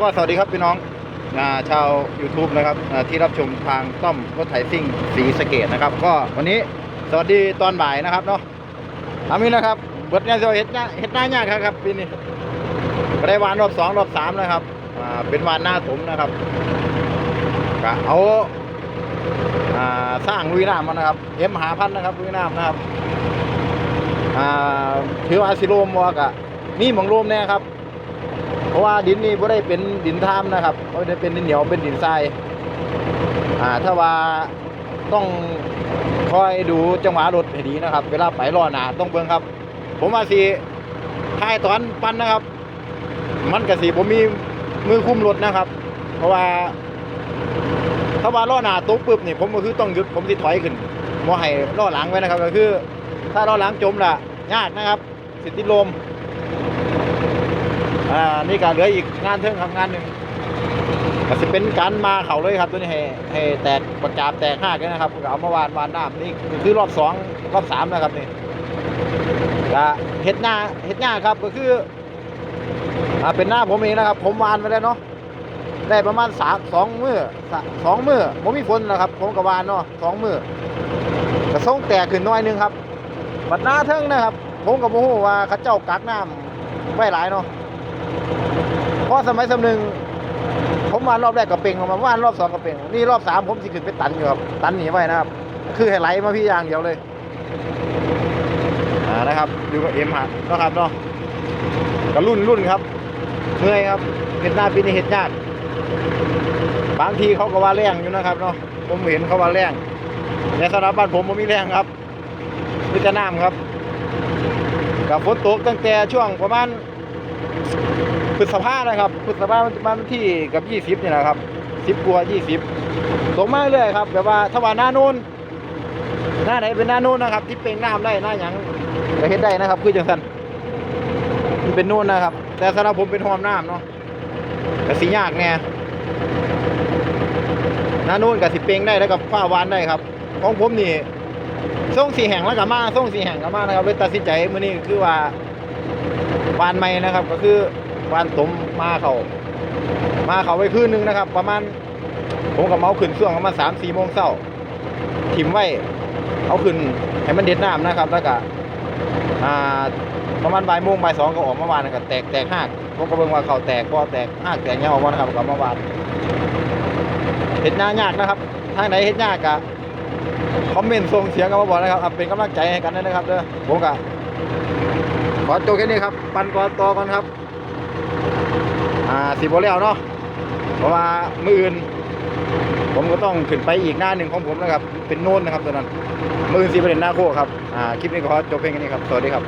ก็สวัสดีครับพี่น้องอาชาว YouTube นะครับที่รับชมทางต้อมรถไถซิ่งสีสเกตนะครับ ก็วันนี้สวัสดีตอนบ่ายนะครับเนาะอามีนะครับเบิดเนี่ยเฮ็ดหน้าเฮ็ดหน้ายากครับปีนี้ก็ได้วานรอบสองรอบสามนะครับเป็นวานหน้าถมนะครับก็เอาสร้างลุยน้ำมานะครับเอ็มหาพันนะครับลุยน้ำนะครับถือว่าสิโลมวกะนี่หมองโลมแน่ครับ ราะว่าดินนี่ไม่ได้เป็นดินท่ามนะครับไม่ได้เป็นดินเหนียวเป็นดินทรายอ่าถ้าว่าต้องคอยดูจังหวะรถให้ดีนะครับ เวลาไปล้อหนาต้องเบิ่งครับ ผมว่าสีท้ายตอนปั้นนะครับ มันกับสีผมมีมือคุมรถนะครับ เพราะว่าถ้าว่าล้อหนาตกปุ๊บนี่ผมก็คือต้องหยุดผมสิถอยขึ้นบ่ให้ล้อหลังไว้นะครับ ก็คือ ถ้าล้อหลังจมล่ะยากนะครับ สิติลม อ่านี่ก็เหลืออีกงานเทิงครับงานหนึ่งก็จะเป็นการมาเขาเลยครับตัวนี้ให้ให้แตกประจาบแตกห้ากเลยนะครับก็เอามาวานวานน้ำนี่คือรอบสองรอบสามนะครับนี่ก็เฮ็ดหน้าเฮ็ดหน้าครับก็คืออ่าเป็นหน้าผมเองนะครับ ผมวานไปแล้วเนาะได้ประมาณสามสองมือสองมือผมมีฝนนะครับ ผมกับวานเนาะสองมือกระส่งแตกขึ้นน้อยนึงครับบัดหน้าเทิงนะครับ ผมกับโมโหว่าเขาเจ้ากักน้ำไว้หลายเนาะ เพราะสมัยสำนึงผมมารอบแรกกับเป่งผมมาว่านรอบสองกับเป่งนี่รอบสามผมสิขึ้นไปตันอยู่ครับตันหนีไว้นะครับ คือไหลมาพี่อย่างเดียวเลยอ่านะครับ ดูกับเอ็มฮะนะครับเนาะก็รุ่นรุ่นครับเมื่อยครับเห็ดหน้าปีนี้เห็ดยากบางทีเขาก็ว่าแรงอยู่นะครับเนาะผมเห็นเขาว่าแรงในสำหรับบ้านผมผมมีแรงครับมีแต่น้ำครับกับฝนตกตั้งแต่ช่วงประมาณ พฤษภานะครับพฤษภามันจะมานที่กับยี่สิบนี่แหละครับสิบกว่ายี่สิบตกมากเรื่อยครับแบบว่าถ้าว่าหน้านูนหน้าไหนเป็นหน้านู้นนะครับ ที่เป็นน้ำได้หน้าหยังก็เฮ็ดได้นะครับ คือจังสันมันเป็นนูนนะครับ แต่สำหรับผมเป็นหอมน้ำเนาะก็สิยากแน่หน้านูนกับสิเปงได้แล้วกับฝ้าวานได้ครับ ของผมนี่ส่งสีแห่งแล้วกับมาส่งสีแห่งกับมานะครับเลยตัดสินใจมื้อนี้คือว่า วานใหม่นะครับ ก็คือวานสมมาเขามาเขาไว้คืนนึงนะครับ ประมาณผมกับเมาขึ้นช่วงประมาณสามสี่โมงเช้าถิ่มไว้เอาขึ้นให้มันเด็ดน้ำนะครับ แล้วก็อ่าประมาณบ่ายโมงบ่ายสองก็ออกมาวานนะครับแตกแตกหักผมก็เบิ่งว่าเขาแตกก็แตกหักแตกเงาออกมานะครับก็มาวานเห็ดหน้ายากนะครับ ทางไหนเห็ดยากกะคอมเมนต์ส่งเสียงกันมาบอกนะครับเป็นกำลังใจให้กันด้นะครับเด้อผมกะ ขอจบแค่นี้ครับ ปันก่อนต่อก่อนครับ อ่าสีโบแล้วเนาะเพราะว่ามืออื่น ผมก็ต้องขึ้นไปอีกหน้าหนึ่งของผมนะครับ เป็นโน่นนะครับตอนนั้นมืออื่นสีประเด็นหน้าโคกครับ อ่าคลิปนี้ก็ขอจบเพียงแค่นี้ครับ สวัสดีครับ